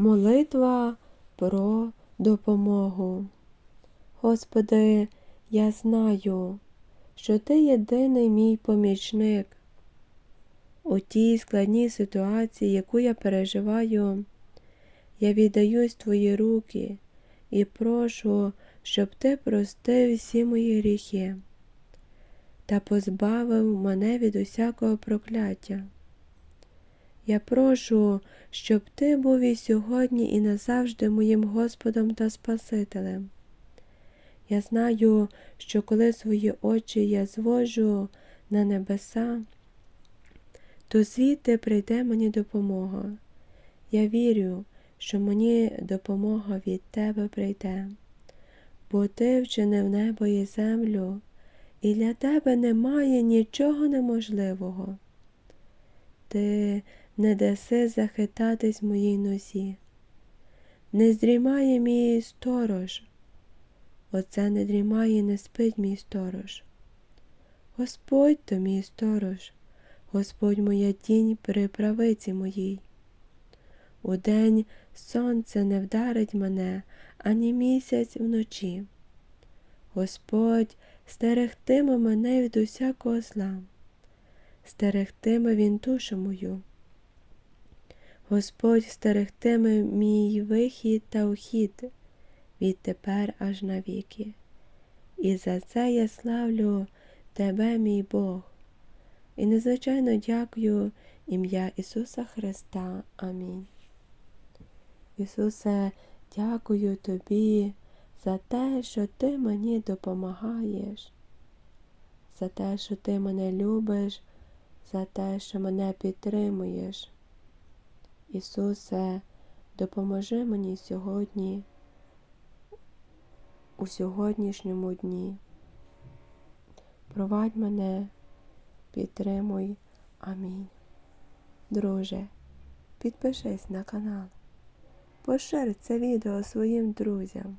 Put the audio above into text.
Молитва про допомогу. Господи, я знаю, що Ти єдиний мій помічник. У тій складній ситуації, яку я переживаю, я віддаюсь Твої руки і прошу, щоб Ти простив всі мої гріхи та позбавив мене від усякого прокляття. Я прошу, щоб Ти був і сьогодні, і назавжди моїм Господом та Спасителем. Я знаю, що коли свої очі я звожу на небеса, то звідти прийде мені допомога. Я вірю, що мені допомога від Тебе прийде, бо Ти вчинив небо і землю, і для Тебе немає нічого неможливого. Ти не даси захитатись моїй нозі, не здрімає мій сторож, оце не дрімає і не спить мій сторож. Господь то мій сторож, Господь моя тінь при правиці моїй. Удень сонце не вдарить мене, ані місяць вночі. Господь стерегтиме мене від усякого зла, стерегтиме він душу мою. Господь стерегтиме мій вихід та ухід відтепер аж навіки. І за це я славлю Тебе, мій Бог, і незвичайно дякую ім'я Ісуса Христа. Амінь. Ісусе, дякую Тобі за те, що Ти мені допомагаєш, за те, що Ти мене любиш, за те, що мене підтримуєш. Ісусе, допоможи мені сьогодні, у сьогоднішньому дні. Провадь мене, підтримуй. Амінь. Друже, підпишись на канал, пошир це відео своїм друзям.